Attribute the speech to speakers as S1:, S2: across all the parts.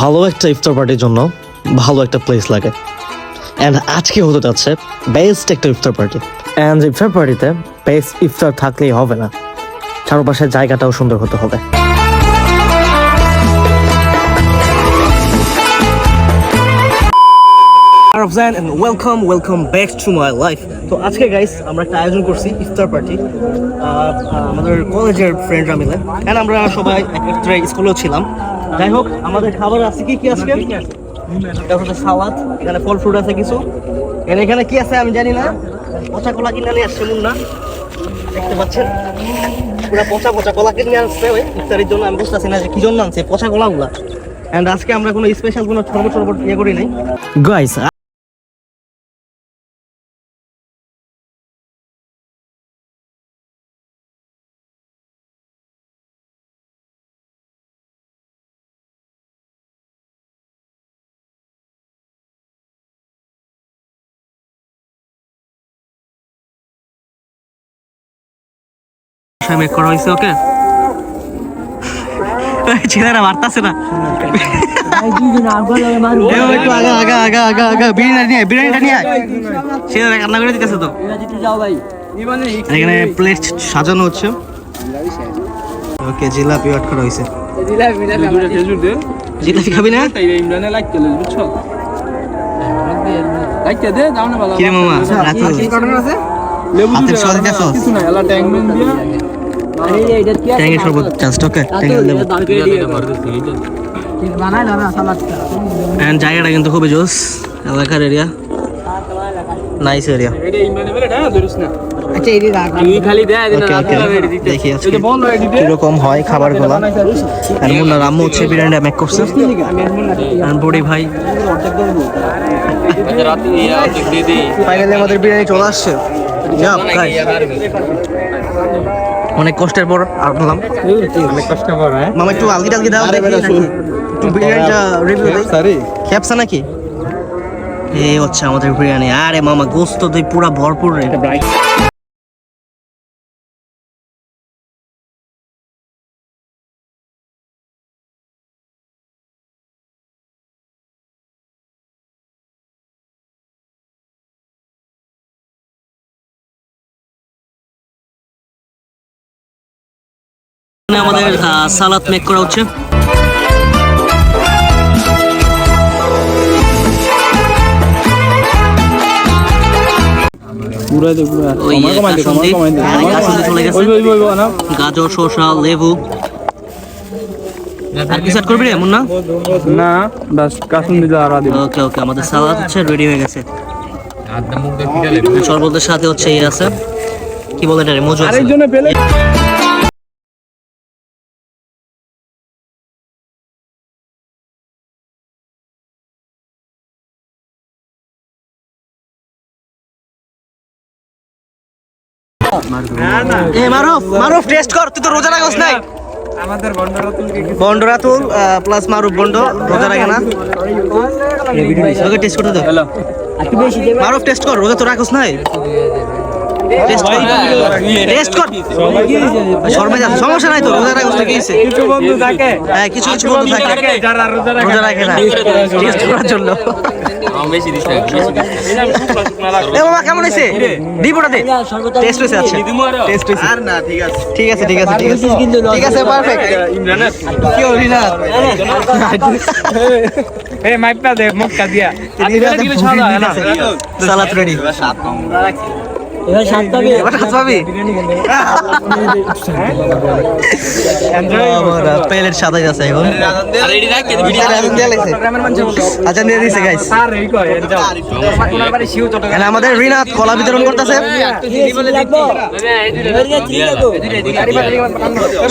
S1: ভালো একটা ইফতার পার্টির জন্য ভালো একটা প্লেস লাগে। অ্যান্ড আজকে হতে যাচ্ছে বেস্ট একটা ইফতার পার্টি। অ্যান্ড ইফতার পার্টিতে বেস্ট ইফতার থাকলেই হবে না। চারপাশের জায়গাটাও সুন্দর হতে হবে। আরফজান and welcome welcome back to my life তো আজকে গাইস আমরা একটা আয়োজন করছি ইফতার পার্টি। আমাদের কলেজের ফ্রেন্ডরা মিলে। এন্ড আমরা সবাই একটা স্কুলেও ছিলাম। যাই হোক, আমাদের খাবার আছে কি কি আজকে? এটা হচ্ছে সালাদ, এখানে ফল ফ্রুট আছে কিছু। এখানে এখানে কি আছে আমি জানি না। পচা কলা কিনে নিয়ে আসছে মুন্না। দেখতে পাচ্ছেন? পুরো পচা পচা কলা কিনে আসছে ওই ইফতারির জন্য। আমি বুঝতেছি না যে কি জন্য আনছে পচা কলাগুলা। অ্যান্ড আজকে আমরা কোনো স্পেশাল কোনো শরবত শরবত ইয়ে করি নাই। গাইস মেক করা হয়েছে ওকে ছেলেরা মারতাছে না। ছেলেরা কান্না করে দিতেছে তো। এখানে প্লেট সাজানো হচ্ছে। ওকে জিলাপি অ্যাড করা হয়েছে। জিলাপি খাবি না? কিরে মামা রাখো হাতের স্বাদ দেখো শরবত ওকে এন্ড জায়গাটা কিন্তু খুবই জোস এলাকার এরিয়া নাইস এরিয়া কীরকম হয় খাবারগুলো। আর মুন্নার আম্মু হচ্ছে বিরিয়ানিটা মেক করছে। আর বড়ি ভাই। ফাইনালি আমাদের বিরিয়ানি চলে আসছে। Yup, আনলাম। অনেক কষ্টের পর আনলাম মামা একটু আলগি টালগি দাও দেখি। একটু বিরিয়ানিটা রিভিউ দেই ক্যাপসা নাকি? এই হচ্ছে আমাদের বিরিয়ানি। আরে মামা গোস্ত তুই পুরা ভরপুর রে। আমাদের সালাদ মেক করা হচ্ছে। গেছে। গাজর শসা লেবু। আর করবি রে মুন্না?
S2: না বাস কাসুন দিলে আর
S1: ওকে ওকে আমাদের সালাদ হচ্ছে রেডি হয়ে গেছে। শরবতের সাথে হচ্ছে ইয়ে আছে। কি বলে এটা মজু আছে।
S2: আরেকজনে পেলে।
S1: এ মারুফ মারুফ টেস্ট কর তুই তো রোজা নাই।
S2: আমাদের বন্ধুরা তুলকে
S1: বন্ড রাতুল প্লাস মারুফ বন্ড রোজা রাখে না। ওকে টেস্ট করতে দাও
S2: হ্যালো।
S1: মারুফ টেস্ট কর রোজা তো রাখস নাই। টেস্ট কর। টেস্ট কর। সমস্যা নাই তো রোজা রাখস তো
S2: কিছু বন্ধু থাকে।
S1: হ্যাঁ কিছু কিছু বন্ধু থাকে।
S2: যারা রোজা রাখে
S1: রোজা রাখে না। টেস্ট করার জন্য। কেমন হয়েছে? দিব দে। টেস্ট হয়েছে আচ্ছা। টেস্ট হয়েছে। আর না ঠিক আছে। ঠিক আছে ঠিক আছে ঠিক আছে। ঠিক আছে পারফেক্ট
S2: ইমরানের
S1: কি হলি না
S2: এই মাইপটা দে মুখটা দিয়া।
S1: রেডি এবার হাত পাবি আমার প্লেট সাদাই আছে এখন। আচ্ছা নিয়ে দিছে গাইস এখানে আমাদের রিনাথ কলা বিতরণ করতেছে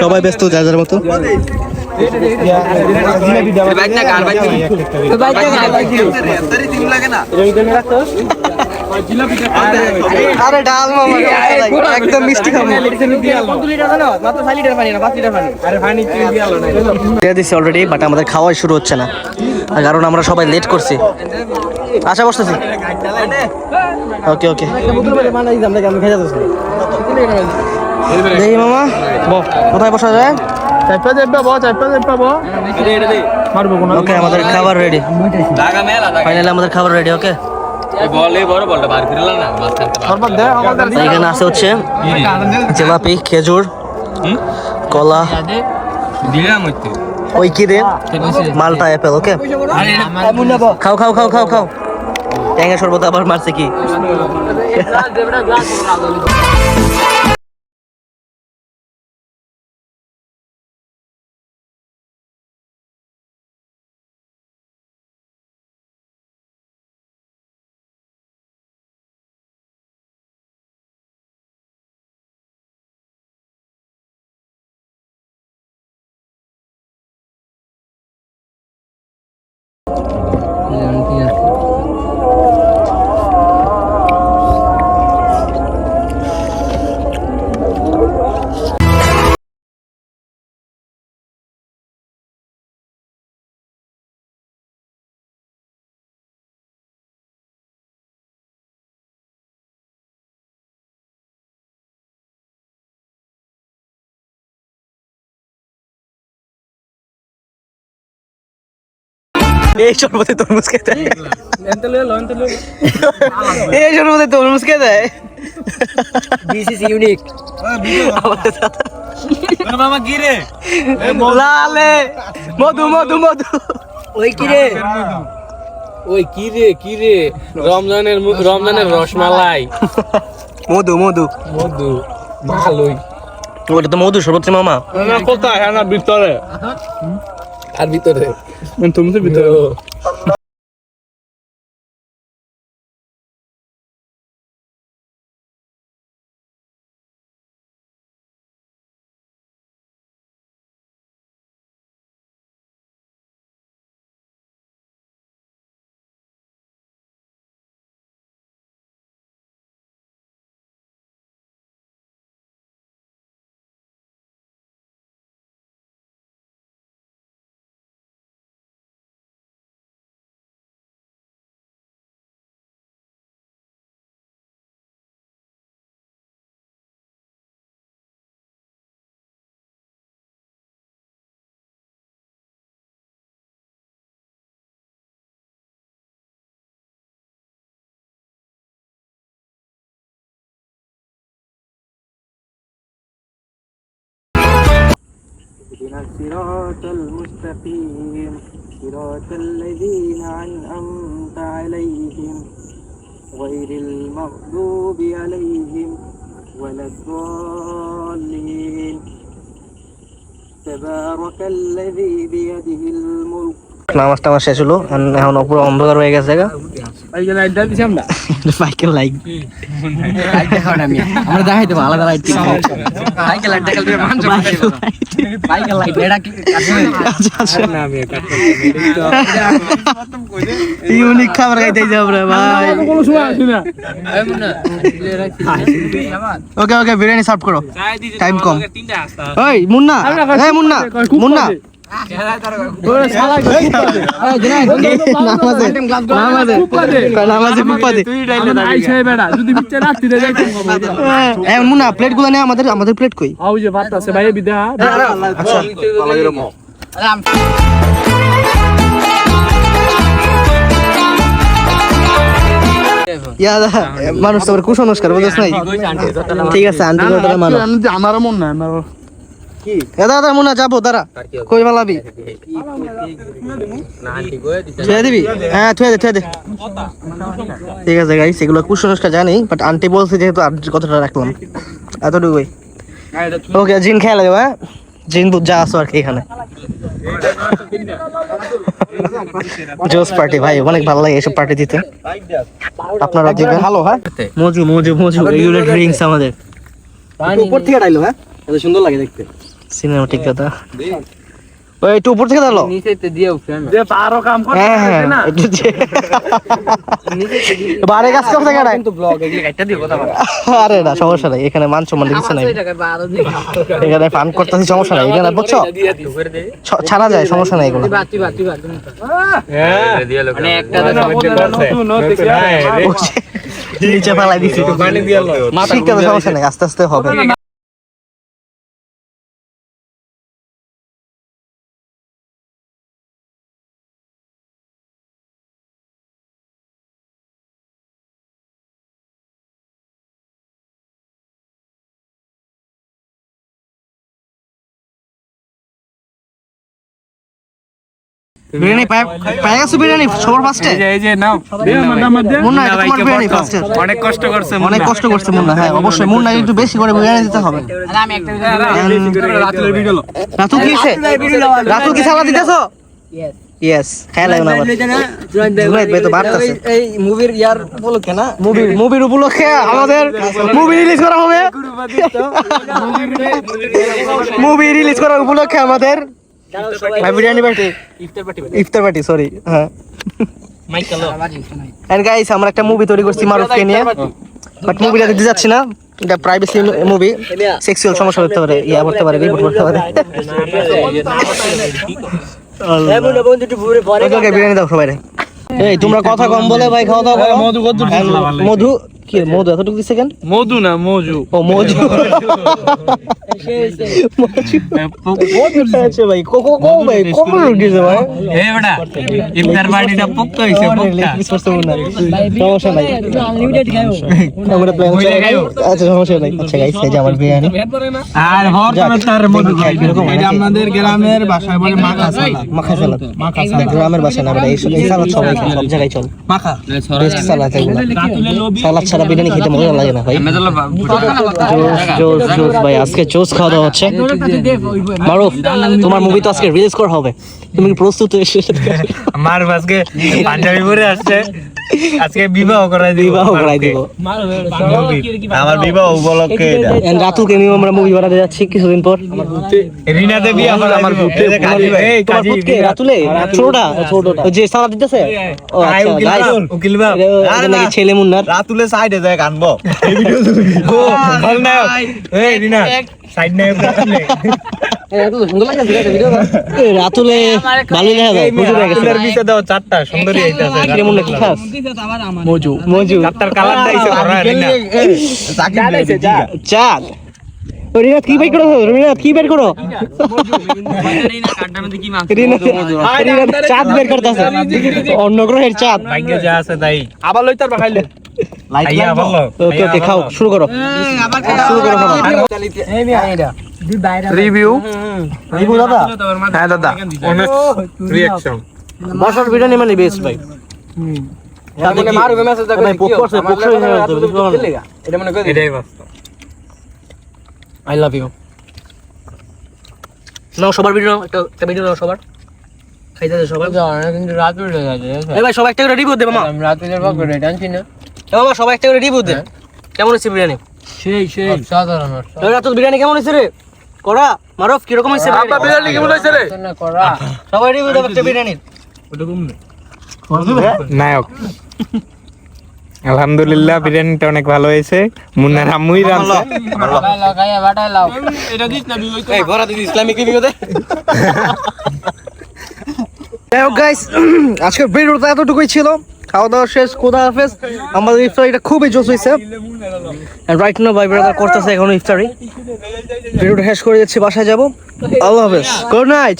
S1: সবাই ব্যস্ত যার যার মতো মিষ্টি খাব
S2: আরে পানি তুই দিয়া লো না।
S1: দিয়ে দিচ্ছি অলরেডি বাট আমাদের খাওয়াই শুরু হচ্ছে না। আর কারণ আমরা সবাই লেট করছি। আশা বসতেছি। ওকে ওকে দেখি মামা। কোথায় বসা যায়? আমাদের খাবার রেডি ফাইনালি আমাদের খাবার রেডি ওকে এখানে আছে হচ্ছে জেলাপি খেজুর কলা
S3: দিলাম
S1: ওই কি রে? মালটা অ্যাপেল ওকে খাও খাও খাও খাও খাও। ট্যাঙ্গা শরবত আবার মারছে কি? এই শরবতে তরমুজ খেতে এই শরবতে তরমুজ খেতে দিস ইজ ইউনিক
S3: মামা কি রে?
S1: লালে। মধু মধু মধু। ওই কি রে?
S3: ওই কি রে কি রে? রমজানের রমজানের রসমালাই।
S1: মধু মধু।
S3: মধু ভালোই।
S1: ওটা তো মধু রে মামা।
S2: না কোথায়? হ্যাঁ না ভিতরে।
S3: আর ভিতরে।
S2: তুমি তো ভিতরে?
S4: الصراط المستقيم. صراط الذين أنعمت عليهم غير المغضوب عليهم ولا الضالين. تبارك الذي بيده الملك
S1: নামাজ টামাজ শেষ হলো এখন পুরো অন্ধকার হয়ে গেছে গা।
S2: এই লাইট। আমরা
S1: বাইকের লাইক
S4: আমরা দেখাই দেবো। আলাদা লাইট সাইকেল লাইট দেখালে সাইকেল লাইট এটা কি
S1: ইউনিক খাবার খাইতে ভাই।
S2: কোনো সময় আসি না।
S1: ওকে ওকে বিরিয়ানি সার্ভ করো। টাইম কম। ওই মুন্না এই মুন্না মুন্না। প্লেটগুলো আমাদের আমাদের প্লেট কই
S2: যে ভাত আছে ভাই বিদা
S1: আচ্ছা মানুষ তো কুসংস্কার বুঝছ নাই ঠিক আছে আন্টি
S2: আমারও। মন নাই
S1: এ দাদা মুন্না যাব দাঁড়া। কই মালাবি থুয়ে দিবি? হ্যাঁ দে দে। ঠিক আছে গাইস এগুলো কুসংস্কার জানি বাট আন্টি বলছে যেহেতু আন্টির কথাটা রাখলাম। এতটুকুই। ওকে জিন খেয়াল দেবো হ্যাঁ? জিন যা আসো আর কি এখানে। জোস পার্টি ভাই অনেক ভালো লাগে এসব পার্টি দিতে। আপনারা দিবেন ভালো হ্যাঁ? মজু মজু মজু এগুলো ড্রিঙ্কস আমাদের। উপর থেকে ডাইলো হ্যাঁ? এত সুন্দর লাগে দেখতে। সিনেমাটিক কথা ওই একটু উপর থেকে ডালো
S4: নিচেতে দিয়ে উঠছে
S2: যে পারো কাম
S1: হ্যাঁ হ্যাঁ
S2: না
S1: বারে কাজ করতে গেলে
S4: কিন্তু ব্লগ এগুলো
S1: আরে না সমস্যা নাই এখানে মান সম্মান কিছু নাই এখানে ফান করতেছি সমস্যা নাই এখানে বুঝছ ছাড়া যায় সমস্যা নাই এগুলো
S4: বাতি বাতি বাতি
S3: মানে
S4: একটা
S2: নতুন নতুন
S1: নিচে ফেলাই দিছি শিখতে সমস্যা নাই আস্তে আস্তে হবে বিরিয়ানি পায় পায় গেছো বিরিয়ানি সবার ফার্স্টে
S2: এই যে নাও।
S1: মুন্না এটা তোমার বিরিয়ানি ফার্স্টে
S2: অনেক কষ্ট করছে
S1: অনেক কষ্ট করছে মুন্না হ্যাঁ অবশ্যই। মুন্না একটু বেশি করে বিরিয়ানি দিতে হবে।
S4: আমি একটা
S2: রাতুলের ভিডিও
S1: রাতুল কি হইছে? রাতুল কি সালা দিতেছো? ইয়েস খেয়াল লাগবে আবার। তো বাড়তাছে।
S4: এই মুভির ইয়ার উপলক্ষে না?
S1: মুভি মুভির উপলক্ষে আমাদের মুভি রিলিজ করা হবে। মুভি রিলিজ করার উপলক্ষে আমাদের ইফতার পার্টি। সরি হ্যাঁ। এন্ড গাইস আমরা একটা মুভি তৈরি করছি মারুফকে নিয়ে। বাট মুভিটা দিতে যাচ্ছি না। এটা প্রাইভেসি মুভি সেক্সুয়াল সমস্যা হতে পারে ইয়া করতে পারে রিপোর্ট করতে পারে। ওকে, ওকে, বিরিয়ানি দাও সবাই এই তোমরা কথা কম বলে ভাই খাওয়া দাওয়া
S2: মধু
S1: মধু কি মধু? এতটুকু দিচ্ছে কেন?
S2: মধু না মজু।
S1: ও মধু মধু আচ্ছা ভাই কোকো কো ভাই কোকো দিছে ভাই।
S2: এ বেটা ইফতার পার্টিটা পক্কা হইছে পক্কা
S1: মিস করতে না। সমস্যা নাই।
S4: আনলিমিটেড খাও
S1: আমরা প্ল্যান আচ্ছা সমস্যা নাই। আচ্ছা গাইস এই যে আমার বিরিয়ানি।
S2: আর হর তার মধু খাই। এটা আমাদের গ্রামের ভাষায় বলে মাখা সালাদ।
S1: মাখা সালাদ। মাখা সালাদ। গ্রামের বাসা না এই সালাদ সবাই সব জায়গায় চল।
S2: মাখা।
S1: সালাদ সালাদ ছাড়া বিরিয়ানি খেতে মজা লাগে না ভাই। জোস জোস জোস ভাই আজকে জোস খাওয়া দাওয়া হচ্ছে। মারুফ তোমার মুভি তো আজকে রিলিজ করা হবে। তুমি প্রস্তুত এসে
S2: আজকে পাঞ্জাবি পরে আসছে। আজকে বিবাহ করাই দিব।
S1: বিবাহ করাই দিব।
S2: আমার বিবাহ উপলক্ষে
S1: এন্ড রাতুলকে নিয়ে আমরা মুভি বানাতে যাচ্ছি কিছুদিন পর।
S2: রিনা দেবী আমার আমার বুকে এই
S1: তোমার
S2: কাজী
S1: রাতুলে? ছোটটা? ছোটটা। যে সালাদ দিতেছে? ও আচ্ছা
S2: উকিল বাপ,
S1: এটা নাকি ছেলে মুন্নার?
S5: রাতুলে সাইডে যায় কানবো
S2: খলনায়ক এই রিনা সাইড নায়ক রাতুলে।
S1: এ, রাতুলে ভালো দেখা যায় হুজুর গেছে
S2: রাতুলের পিছে দাও চারটা সুন্দরী আইতাছে
S1: কিরে মুন্না কি খাস মজু মজু।
S2: চারটার কালার দাইছে করা রিনা
S1: চাঁদ রিনাথ কি বের করো রিনাথ কি বের করো? রিনাথ রিনাথ চাঁদ বের করতেছে। অন্য গ্রহের চাঁদ।
S2: ভাগ্যে যা আছে তাই।
S3: আবার লইতার বাখাইলে
S2: আইয়া
S1: ওকে ওকে খাও শুরু করো। শুরু করো
S3: রিভিউ
S1: রিবু দাদা?
S3: হ্যাঁ দাদা। অনেক রিঅ্যাকশন
S1: বসার বিরিয়ানি মানে বেস্ট ভাই। সাথে কি ভাই পোক করছে পোক হয়ে
S4: এটা মনে করে
S2: এটাই বাস্তব।
S1: আই লাভ ইউ নাও সবার ভিডিও একটা একটা ভিডিও নাও সবার। খাইতে
S4: কিন্তু রাত
S1: এই ভাই সবাই একটা করে রিভিউ দে মামা।
S4: আমি রাত উঠে পাক করে টানছি না।
S1: এ সবাই একটা করে রিভিউ দে। কেমন হয়েছে বিরিয়ানি?
S4: সেই সেই। সাধারণ
S1: রাতুল বিরিয়ানি কেমন হয়েছে রে? করা মারফ কীরকম হয়েছে
S3: বিরিয়ানি? কেমন হয়েছে রে?
S4: করা।
S1: সবাই রিভিউ দেবে একটা বিরিয়ানির
S2: নায়ক। আলহামদুলিল্লাহ বিরিয়ানিটা অনেক ভালো হয়েছে। মুন্নার আম্মুই রান্না
S3: এই ভরা ইসলামিক রিভিউ দে।
S1: যাই হোক গাইস আজকের ভিডিওটা এতটুকুই ছিল। খাওয়া দাওয়া শেষ, খোদা হাফেজ। আমাদের ইফতারিটা খুবই জোস হয়েছে রাইট নো ভাই ব্রাদার করতেছে এখন ইফতারি। ভিডিওটা শেষ করে যাচ্ছি বাসায় যাব। আল্লাহ হাফেজ। Good night